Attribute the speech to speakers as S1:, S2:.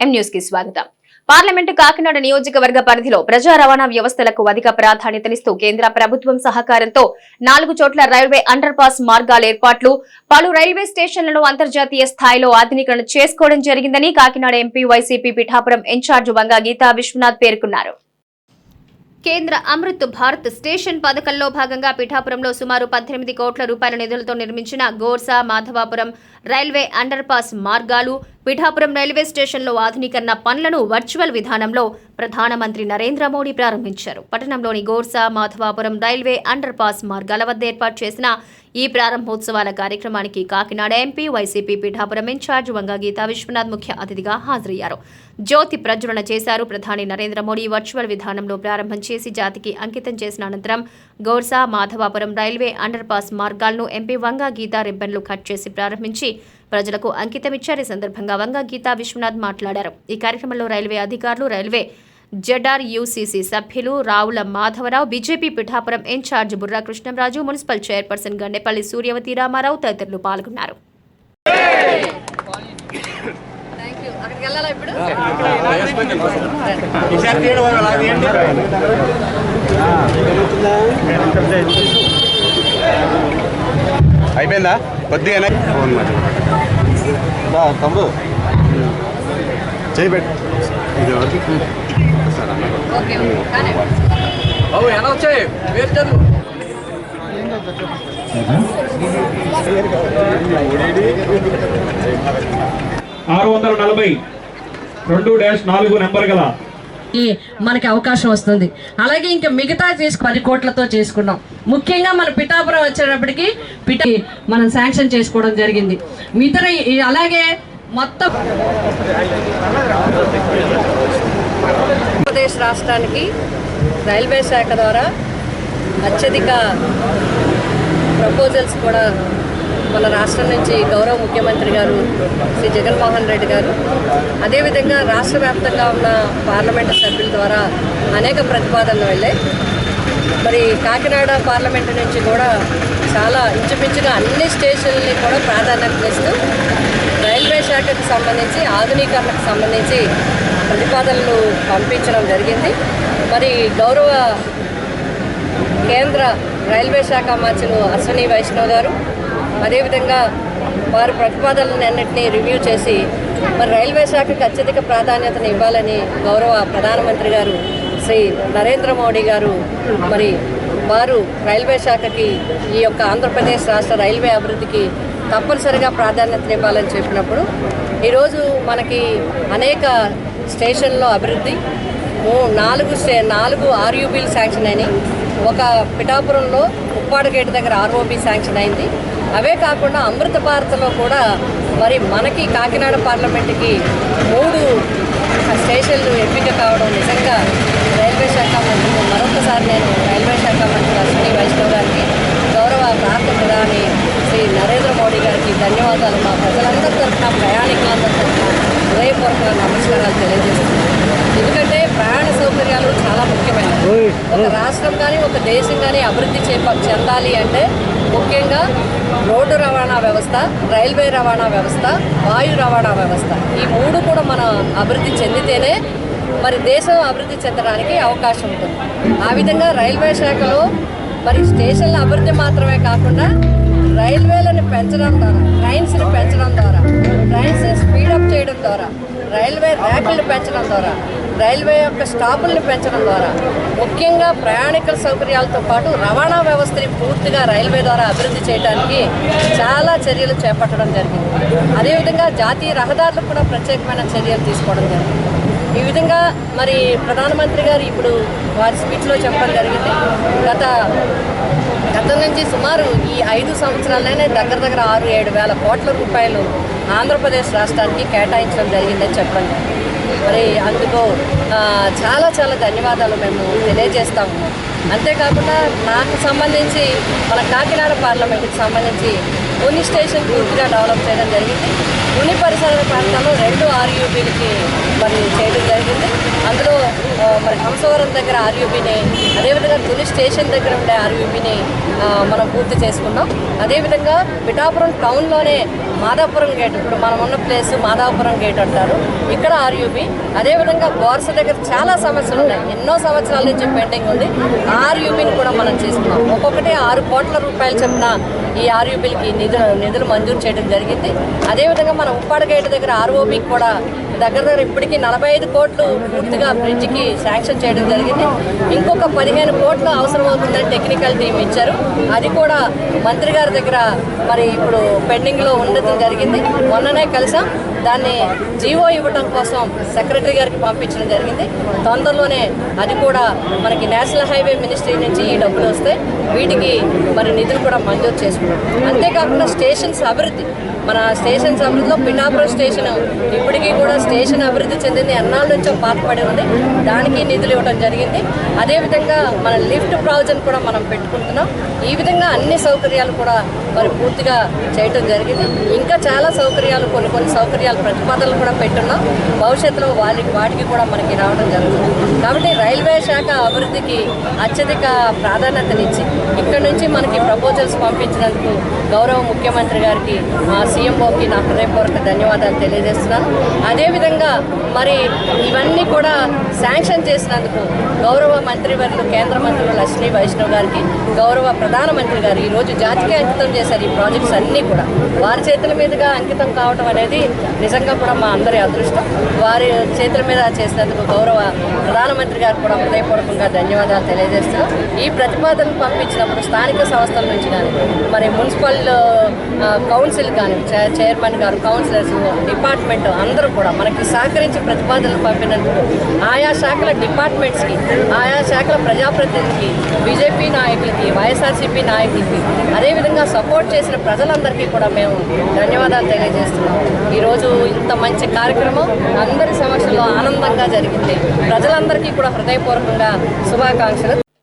S1: ఎం న్యూస్కి స్వాగతం. పార్లమెంటు కాకినాడ నియోజకవర్గ పరిధిలో ప్రజా రవాణా వ్యవస్థలకు అధిక ప్రాధాన్యతనిస్తూ కేంద్ర ప్రభుత్వం సహకారంతో నాలుగు చోట్ల రైల్వే అండర్ పాస్ మార్గాల ఏర్పాట్లు పలు రైల్వే స్టేషన్లను అంతర్జాతీయ స్థాయిలో ఆధునీకరణ చేసుకోవడం జరిగిందని Kakinada MP YCP Pithapuram incharge Vanga Geetha Viswanath పేర్కొన్నారు. కేంద్ర అమృత్ భారత్ స్టేషన్ పథకంలో భాగంగా పిఠాపురంలో సుమారు పద్దెనిమిది కోట్ల రూపాయల నిధులతో నిర్మించిన Gorsa Madhavapuram railway underpass మార్గాలు పిఠాపురం రైల్వే స్టేషన్లో ఆధునీకరణ పనులను వర్చువల్ విధానంలో ప్రధానమంత్రి నరేంద్ర మోడీ ప్రారంభించారు. పట్టణంలోని Gorsa Madhavapuram railway underpass మార్గాల వద్ద ఏర్పాటు చేసిన ఈ ప్రారంభోత్సవాల కార్యక్రమానికి Kakinada MP YCP Pithapuram incharge Vanga Geetha Viswanath ముఖ్య అతిథిగా హాజరయ్యారు. జ్యోతి ప్రజ్వలన చేశారు. ప్రధాని నరేంద్ర మోడీ వర్చువల్ విధానంలో ప్రారంభం చేసి జాతికి అంకితం చేసిన అనంతరం Gorsa Madhavapuram railway underpass మార్గాలను ఎంపీ వంగా గీతా రిబ్బన్లు కట్ చేసి ప్రారంభించి ప్రజలకు అంకితమిచ్చారు ఈ సందర్భంగా వంగా గీతా విశ్వనాథ్ మాట్లాడారు. ఈ కార్యక్రమంలో రైల్వే అధికారులు రైల్వే జెడార్ యూసీసీ సభ్యులు Ravula Madhavarao BJP Pithapuram incharge Burra Krishnamraju municipal chairperson Gandepalli Suryavathi Ramarao తదితరులు పాల్గొన్నారు.
S2: అయిపోయిందా? కొద్దిగానే. ఫోన్ మరి దా, తమ్ముడు. చేయి పెట్టు. ఇది ఎవరికి? సరే అన్న
S3: బాబు ఎలా వచ్చాయి?
S4: ఆరు వందల నలభై రెండు డాష్ నాలుగు నెంబర్ గల
S5: మనకి అవకాశం వస్తుంది. అలాగే ఇంకా మిగతా చేసి పది కోట్లతో చేసుకున్నాం. ముఖ్యంగా మన పిఠాపురం వచ్చేటప్పటికి పిఠ మనం శాంక్షన్ చేసుకోవడం జరిగింది. మిగతా అలాగే మొత్తం ఆంధ్రప్రదేశ్ రాష్ట్రానికి రైల్వే శాఖ ద్వారా అత్యధిక ప్రపోజల్స్ కూడా మన రాష్ట్రం నుంచి గౌరవ ముఖ్యమంత్రి గారు శ్రీ జగన్మోహన్ రెడ్డి గారు. అదేవిధంగా రాష్ట్ర వ్యాప్తంగా ఉన్న పార్లమెంటు సభ్యుల ద్వారా అనేక ప్రతిపాదనలు వెళ్ళాయి. మరి కాకినాడ పార్లమెంటు నుంచి కూడా చాలా ఇంచుమించుగా అన్ని స్టేషన్లని కూడా ప్రాధాన్యత ఇస్తూ రైల్వే శాఖకు సంబంధించి ఆధునీకరణకు సంబంధించి ప్రతిపాదనలు పంపించడం జరిగింది. మరి గౌరవ కేంద్ర రైల్వే శాఖ మంత్రులు అశ్విని వైష్ణవ్ గారు అదేవిధంగా వారి ప్రతిపాదనలను అన్నింటినీ రివ్యూ చేసి మరి రైల్వే శాఖకు అత్యధిక ప్రాధాన్యతను ఇవ్వాలని గౌరవ ప్రధానమంత్రి గారు శ్రీ నరేంద్ర మోడీ గారు మరి వారు రైల్వే శాఖకి ఈ యొక్క ఆంధ్రప్రదేశ్ రాష్ట్ర రైల్వే అభివృద్ధికి తప్పనిసరిగా ప్రాధాన్యతను ఇవ్వాలని చెప్పినప్పుడు ఈరోజు మనకి అనేక స్టేషన్లో అభివృద్ధి నాలుగు స్టే నాలుగు ఆర్యూబీలు శాంక్షన్ అయినాయి. ఒక పిఠాపురంలో ఉప్పాడ గేట్ దగ్గర ఆర్ఓబి శాంక్షన్ అయింది. అవే కాకుండా అమృత భారత్లో కూడా మరి మనకి కాకినాడ పార్లమెంట్కి మూడు స్టేషన్లు ఎంపిక కావడం నిజంగా రైల్వే శాఖ మంత్రులు మరొకసారి నేను రైల్వే శాఖ మంత్రి అశ్విని వైష్ణవ్ గారికి గౌరవ భారత ప్రధాని శ్రీ నరేంద్ర మోడీ గారికి ధన్యవాదాలు. మా ప్రజలందరి తరఫున ప్రయాణికులందరి తరఫున హృదయపూర్వక నమస్కారాలు తెలియజేస్తున్నాను. ఎందుకంటే ప్రయాణ సౌకర్యాలు చాలా ముఖ్యమైనవి. ఒక రాష్ట్రం కానీ ఒక దేశం కానీ అభివృద్ధి చేప చెందాలి అంటే ముఖ్యంగా రోడ్డు రవాణా వ్యవస్థ రైల్వే రవాణా వ్యవస్థ వాయు రవాణా వ్యవస్థ. ఈ మూడు కూడా మనం అభివృద్ధి చెందితేనే మరి దేశం అభివృద్ధి చెందడానికి అవకాశం ఉంటుంది. ఆ విధంగా రైల్వే శాఖలో మరి స్టేషన్ల అభివృద్ధి మాత్రమే కాకుండా రైల్వేలను పెంచడం ద్వారా ట్రైన్స్ని పెంచడం ద్వారా ట్రైన్స్ని స్పీడప్ చేయడం ద్వారా రైల్వే ర్యాకులను పెంచడం ద్వారా రైల్వే యొక్క స్టాపుల్ని పెంచడం ద్వారా ముఖ్యంగా ప్రయాణికుల సౌకర్యాలతో పాటు రవాణా వ్యవస్థని పూర్తిగా రైల్వే ద్వారా అభివృద్ధి చేయడానికి చాలా చర్యలు చేపట్టడం జరిగింది. అదేవిధంగా జాతీయ రహదారులకు కూడా ప్రత్యేకమైన చర్యలు తీసుకోవడం జరిగింది. ఈ విధంగా మరి ప్రధానమంత్రి గారు ఇప్పుడు వారి స్పీచ్లో చెప్పడం జరిగింది. గత గతం నుంచి సుమారు ఈ ఐదు సంవత్సరాలైనా దగ్గర దగ్గర ఆరు ఏడు వేల కోట్ల రూపాయలు ఆంధ్రప్రదేశ్ రాష్ట్రానికి కేటాయించడం జరిగిందని చెప్పడం. జరిగింది. మరి అందుకు చాలా చాలా ధన్యవాదాలు మేము తెలియజేస్తా ఉన్నాం అంతేకాకుండా నాకు సంబంధించి మన కాకినాడ పార్లమెంట్కి సంబంధించి ఉని స్టేషన్ పూర్తిగా డెవలప్ చేయడం జరిగింది. ఉని పరిసర ప్రాంతాల్లో రెండు ఆర్యూబీలకి మరి చేయడం జరిగింది. అందులో మరి హంసవరం దగ్గర ఆర్యూబీని అదేవిధంగా తుని స్టేషన్ దగ్గర ఉండే ఆర్యూబీని మనం పూర్తి చేసుకున్నాం. అదేవిధంగా పిఠాపురం టౌన్లోనే మాదాపురం గేట్ ఇప్పుడు మనం ఉన్న ప్లేస్ మాదాపురం గేట్ అంటారు. ఇక్కడ ఆర్యూబి అదేవిధంగా బోర్స దగ్గర చాలా సమస్యలు ఉన్నాయి. ఎన్నో సంవత్సరాల నుంచి పెండింగ్ ఉంది. ఆర్యూబిని కూడా మనం చేసుకున్నాం ఒక్కొక్కటి ఆరు కోట్ల రూపాయలు చెప్పిన ఈ ఆర్యూబీలకి నిధులు నిధులు మంజూరు చేయడం జరిగింది. అదేవిధంగా మన ఉప్పాడ గేట్ దగ్గర ఆర్ఓబీకి కూడా దగ్గర దగ్గర ఇప్పటికీ నలభై ఐదు కోట్లు పూర్తిగా బ్రిడ్జ్కి శాంక్షన్ చేయడం జరిగింది. ఇంకొక పదిహేను కోట్లు అవసరం అవుతుందని టెక్నికల్ టీం ఇచ్చారు. అది కూడా మంత్రి గారి దగ్గర మరి ఇప్పుడు పెండింగ్లో ఉండటం జరిగింది. మొన్ననే కలిసాం. దాన్ని జీవో ఇవ్వటం కోసం సెక్రటరీ గారికి పంపించడం జరిగింది. తొందరలోనే అది కూడా మనకి నేషనల్ హైవే మినిస్ట్రీ నుంచి ఈ డబ్బులు వస్తే వీటికి మరి నిధులు కూడా మంజూరు చేసుకుంటాం. అంతేకాకుండా స్టేషన్స్ అభివృద్ధి. మన స్టేషన్స్ అభివృద్ధిలో పిఠాపురం స్టేషన్ ఇప్పటికీ కూడా స్టేషన్ అభివృద్ధి చెందింది. ఎన్నాళ్ళ నుంచో పాతపడి ఉంది. దానికి నిధులు ఇవ్వడం జరిగింది. అదేవిధంగా మన లిఫ్ట్ ప్రాజెక్ట్ కూడా మనం పెట్టుకుంటున్నాం. ఈ విధంగా అన్ని సౌకర్యాలు కూడా మరి పూర్తిగా చేయటం జరిగింది. ఇంకా చాలా సౌకర్యాలు కొన్ని కొన్ని సౌకర్యాలు ప్రతిపాదనలు కూడా పెట్టున్నాం. భవిష్యత్తులో వాళ్ళకి వాటికి కూడా మనకి రావడం జరుగుతుంది. కాబట్టి రైల్వే శాఖ అభివృద్ధికి అత్యధిక ప్రాధాన్యతనిచ్చి ఇక్కడ నుంచి మనకి ప్రపోజల్స్ పంపించినందుకు గౌరవ ముఖ్యమంత్రి గారికి మా సీఎంఓకి నా హృదయపూర్వక ధన్యవాదాలు తెలియజేస్తున్నాను. అదేవిధంగా మరి ఇవన్నీ కూడా శాంక్షన్ చేసినందుకు గౌరవ మంత్రివర్యులు కేంద్ర మంత్రులు లక్ష్మీ వైష్ణవ్ గారికి గౌరవ ప్రధానమంత్రి గారు ఈరోజు జాతికి అంకితం చేశారు ఈ ప్రాజెక్ట్స్ అన్నీ కూడా. వారి చేతుల మీదుగా అంకితం కావడం అనేది నిజంగా కూడా మా అందరి అదృష్టం. వారి చేతుల మీద చేసినందుకు గౌరవ ప్రధానమంత్రి గారు కూడా హృదయపూర్వకంగా ధన్యవాదాలు తెలియజేస్తున్నాం. ఈ ప్రతిపాదనను పంపించినప్పుడు స్థానిక సంస్థల నుంచి కానీ మరి మున్సిపల్ కౌన్సిల్ కానీ చైర్మన్ గారు కౌన్సిలర్స్ డిపార్ట్మెంట్ అందరూ కూడా మనకి సహకరించి ప్రతిపాదనలు పంపినందుకు ఆయా శాఖల డిపార్ట్మెంట్స్కి ఆయా శాఖల ప్రజాప్రతినిధికి బీజేపీ నాయకులకి వైఎస్ఆర్సీపీ నాయకులకి అదేవిధంగా సపోర్ట్ చేసిన ప్రజలందరికీ కూడా మేము ధన్యవాదాలు తెలియజేస్తున్నాం. ఈరోజు ఇంత మంచి కార్యక్రమం అందరి సమక్షంలో ఆనందంగా జరిగింది. ప్రజలందరికీ కూడా హృదయపూర్వకంగా శుభాకాంక్షలు.